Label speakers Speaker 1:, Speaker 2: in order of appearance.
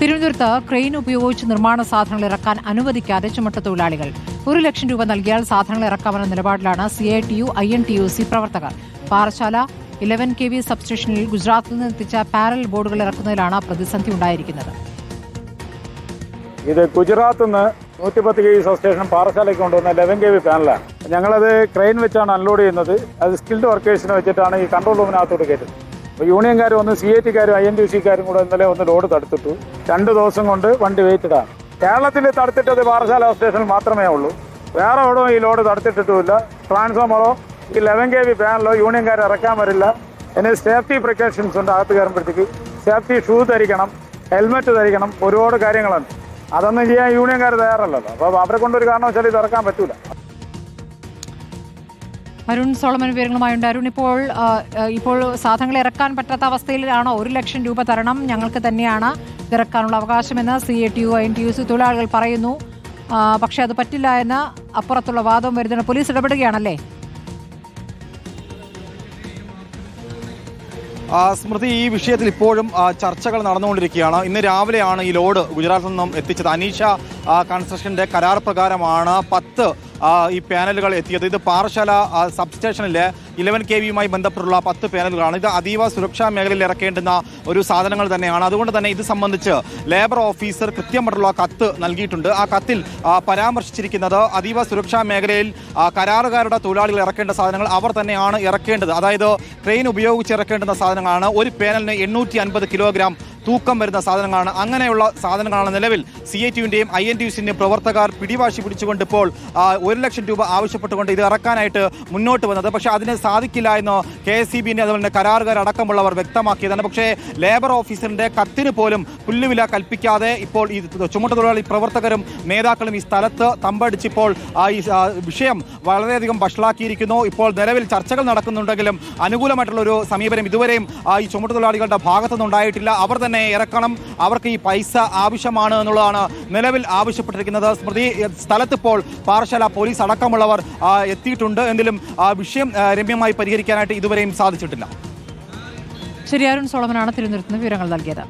Speaker 1: തിരുവനന്തപുരത്ത് ക്രെയിൻ ഉപയോഗിച്ച് നിർമ്മാണ സാധനങ്ങൾ ഇറക്കാൻ അനുവദിക്കാതെ ചുമട്ടുതൊഴിലാളികൾ ഒരു ലക്ഷം രൂപ നൽകിയാൽ സാധനങ്ങൾ ഇറക്കാമെന്ന നിലപാടിലാണ് C I T U I N T U C പ്രവർത്തകർ. പാറശാല ഇലവൻ കെ വി സബ്സ്റ്റേഷനിൽ ഗുജറാത്തിൽ നിന്ന് എത്തിച്ച പാരൽ ബോർഡുകൾ ഇറക്കുന്നതിലാണ് പ്രതിസന്ധി ഉണ്ടായിരിക്കുന്നത്.
Speaker 2: ഇത് ഗുജറാത്തിൽ നിന്ന് നൂറ്റിപ്പത്ത് കെ വി സബ്സ്റ്റേഷൻ പാറശാലയ്ക്ക് കൊണ്ടുവന്ന ലെവൻ കെ വി പാനലാണ് ഞങ്ങളത് ക്രെയിൻ വെച്ചാണ് അൺലോഡ് ചെയ്യുന്നത്. അത് സ്കിൽഡ് വർക്കേഴ്സിനെ വെച്ചിട്ടാണ് ഈ കൺട്രോൾ റൂമിനകത്തോട്ട് കയറ്റുന്നത്. യൂണിയൻകാരും ഒന്ന് സി ഐ ടിക്കാരും ഐ എൻ ടി സിക്കാരും കൂടെ ഇന്നലെ ഒന്ന് ലോഡ് തടുത്തിട്ടു. രണ്ട് ദിവസം കൊണ്ട് വണ്ടി വെയിറ്റഡാണ്. കേരളത്തിൽ തടുത്തിട്ടത് പാറശാല സ്റ്റേഷനിൽ മാത്രമേ ഉള്ളൂ. വേറെ എവിടെയും ഈ ലോഡ് തടുത്തിട്ടിട്ടുമില്ല. ട്രാൻസ്ഫോമറോ ഈ ലെവൻ കെ വി പാനലോ യൂണിയൻകാർ ഇറക്കാൻ വരില്ല. എന്നെ സേഫ്റ്റി പ്രിക്കോഷൻസ് ഉണ്ട് അകത്ത് കയറുമ്പോഴത്തേക്ക്. സേഫ്റ്റി ഷൂ ധരിക്കണം ഹെൽമെറ്റ് ധരിക്കണം ഒരുപാട് കാര്യങ്ങളുണ്ട് അതൊന്നും ചെയ്യാൻ യൂണിയൻകാർ തയ്യാറല്ലല്ലോ. അപ്പോൾ അവരെ കൊണ്ടൊരു കാരണവശാലും ഇത് ഇറക്കാൻ പറ്റൂല.
Speaker 1: അരുൺ സോളമൻ വിവരങ്ങളുമായുണ്ട്. അരുൺ ഇപ്പോൾ ഇപ്പോൾ സാധനങ്ങൾ ഇറക്കാൻ പറ്റാത്ത അവസ്ഥയിലാണോ? ഒരു ലക്ഷം രൂപ തരണം ഞങ്ങൾക്ക് തന്നെയാണ് ഇറക്കാനുള്ള അവകാശമെന്ന് C A T U I T U C തൊഴിലാളികൾ പറയുന്നു. പക്ഷേ അത് പറ്റില്ല എന്ന് അപ്പുറത്തുള്ള വാദം വരുന്നതിന് പോലീസ് ഇടപെടുകയാണല്ലേ?
Speaker 3: സ്മൃതി ഈ വിഷയത്തിൽ ഇപ്പോഴും ചർച്ചകൾ നടന്നുകൊണ്ടിരിക്കുകയാണ്. ഇന്ന് രാവിലെയാണ് ഈ ലോഡ് ഗുജറാത്തിൽ നിന്നും എത്തിച്ചത്. അനീഷ കൺസ്ട്രക്ഷന്റെ കരാർ പ്രകാരമാണ് പത്ത് ഈ പാനലുകൾ എത്തിയത്. ഇത് പാറശാല സബ്സ്റ്റേഷനിലെ ഇലവൻ കെ വിയുമായി ബന്ധപ്പെട്ടുള്ള പത്ത് പാനലുകളാണ്. ഇത് അതീവ സുരക്ഷാ മേഖലയിൽ ഇറക്കേണ്ടുന്ന ഒരു സാധനങ്ങൾ തന്നെയാണ്. അതുകൊണ്ട് തന്നെ ഇത് സംബന്ധിച്ച് ലേബർ ഓഫീസർ കൃത്യമായിട്ടുള്ള കത്ത് നൽകിയിട്ടുണ്ട്. ആ കത്തിൽ പരാമർശിച്ചിരിക്കുന്നത് അതീവ സുരക്ഷാ മേഖലയിൽ കരാറുകാരുടെ തൊഴിലാളികൾ ഇറക്കേണ്ട സാധനങ്ങൾ അവർ തന്നെയാണ് ഇറക്കേണ്ടത്. അതായത് ട്രെയിൻ ഉപയോഗിച്ച് ഇറക്കേണ്ടുന്ന സാധനങ്ങളാണ്. ഒരു പാനലിന് എണ്ണൂറ്റി കിലോഗ്രാം തൂക്കം വരുന്ന സാധനങ്ങളാണ്. അങ്ങനെയുള്ള സാധനങ്ങളാണ് നിലവിൽ സി ഐ ടിയുടെയും ഐ എൻ ടി യുസിന്റെയും പ്രവർത്തകർ പിടിവാശി പിടിച്ചുകൊണ്ട് ഇപ്പോൾ ഒരു ലക്ഷം രൂപ ആവശ്യപ്പെട്ടുകൊണ്ട് ഇത് ഇറക്കാനായിട്ട് മുന്നോട്ട് വന്നത്. പക്ഷേ അതിന് സാധിക്കില്ല എന്ന് കെ എസ് സി ബിന്റെ അതുപോലെ തന്നെ കരാറുകാരടക്കമുള്ളവർ വ്യക്തമാക്കിയതാണ്. പക്ഷേ ലേബർ ഓഫീസറിന്റെ കത്തിന് പോലും പുല്ലുവില കൽപ്പിക്കാതെ ഇപ്പോൾ ഈ ചുമട്ടുതൊഴിലാളി പ്രവർത്തകരും നേതാക്കളും ഈ സ്ഥലത്ത് തമ്പടിച്ചിപ്പോൾ ഈ വിഷയം വളരെയധികം വഷളാക്കിയിരിക്കുന്നു. ഇപ്പോൾ നിലവിൽ ചർച്ചകൾ നടക്കുന്നുണ്ടെങ്കിലും അനുകൂലമായിട്ടുള്ള ഒരു സമീപനം ഇതുവരെയും ഈ ചുമട്ടുതൊഴിലാളികളുടെ ഭാഗത്തുനിന്നുണ്ടായിട്ടില്ല. അവർ തന്നെ ഇറക്കണം. അവർക്ക് ഈ പൈസ ആവശ്യമാണ് എന്നുള്ളതാണ് നിലവിൽ ആവശ്യപ്പെട്ടിരിക്കുന്നത്. സ്മൃതി സ്ഥലത്ത് ഇപ്പോൾ പാറശാല പോലീസ് അടക്കമുള്ളവർ എത്തിയിട്ടുണ്ട്. എങ്കിലും വിഷയം രമ്യമായി പരിഹരിക്കാനായിട്ട് ഇതുവരെയും സാധിച്ചിട്ടില്ല.
Speaker 1: ശരി അരുൺ സോളമനാണ് തിരുവനന്തപുരത്ത് നിന്ന് വിവരങ്ങൾ നൽകിയത്.